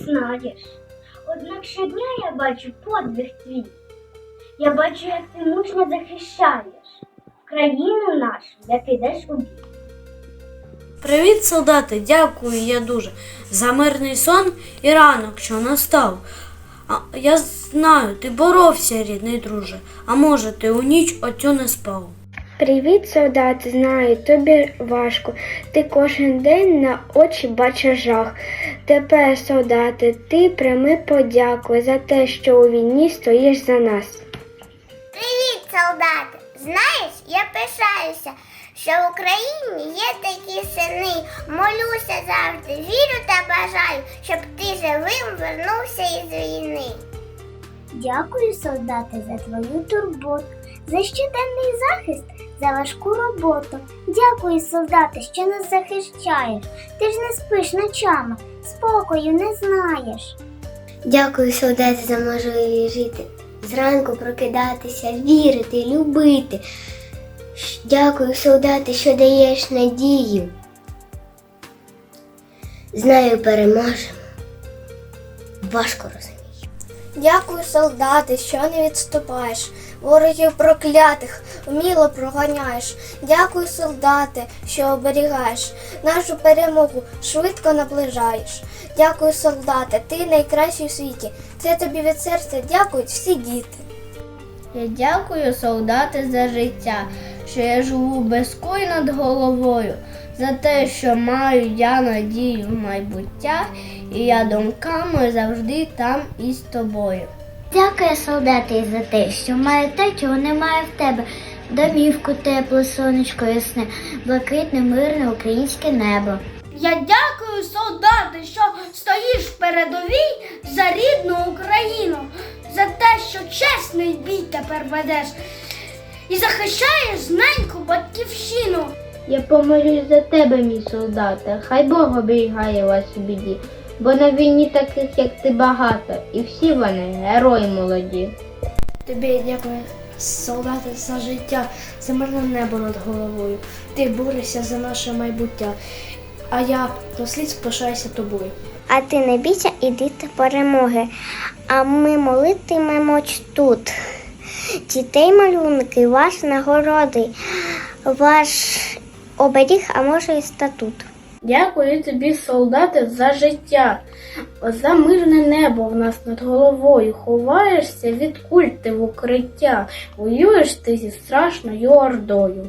знаєш. Однак щодня я бачу подвиг твій. Я бачу, як ти мужньо захищаєш країну нашу, як ідеш у бій. Привіт, солдати, дякую я дуже за мирний сон і ранок, що настав. А, я знаю, ти боровся, рідний друже, а може, ти у ніч оцю не спав. Привіт, солдат, знаю, тобі важко. Ти кожен день на очі бачиш жах. Тепер, солдати, ти прийми подяку за те, що у війні стоїш за нас. Привіт, солдати! Знаєш, я пишаюся, що в Україні є такі сини. Молюся завжди, вірю та бажаю, щоб ти живим вернувся із війни. Дякую, солдати, за твою турботу, за щоденний захист, за важку роботу. Дякую, солдати, що нас захищаєш. Ти ж не спиш ночами, спокою не знаєш. Дякую, солдати, за можливість жити. Зранку прокидатися, вірити, любити. Дякую, солдати, що даєш надію. Знаю, переможемо. Важко розумію. Дякую, солдати, що не відступаєш. Ворогів проклятих вміло проганяєш. Дякую, солдати, що оберігаєш. Нашу перемогу швидко наближаєш. Дякую, солдати, ти найкращий в світі. Це тобі від серця дякують всі діти. Я дякую, солдати, за життя, що я живу без кой над головою, за те, що маю я надію в майбуття, і я думками завжди там із тобою. Дякую, солдати, за те, що маю те, чого немає в тебе. Домівку тепле, сонечко ясне, блакитне, мирне українське небо. Я дякую, солдати, що стоїш в передовій за рідну Україну, за те, що чесний бій тепер ведеш і захищаєш зненьку батьківщину. Я помолюсь за тебе, мій солдате, хай Бог оберігає вас у біді, бо на війні таких, як ти, багато, і всі вони герої молоді. Тобі дякую, солдати, за життя, за мирне небо над головою. Ти борешся за наше майбуття, а я до сліз пишаюся тобою. А ти не бійся, іди до перемоги. А ми молитимемось тут. Дітей малюнки, ваш нагороди, ваш оберіг, а може і статут. Дякую тобі, солдати, за життя, за мирне небо в нас над головою. Ховаєшся від куль ти в укриття, воюєш ти зі страшною ордою.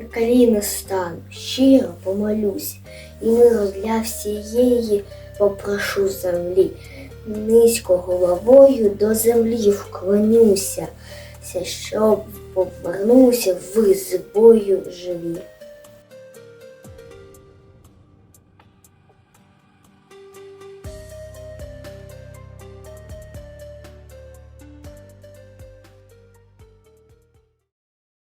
На коліна стану, щиро помолюсь, і миру для всієї попрошу землі. Низько головою до землі вклонюся, щоб повернувся ви з бою живі.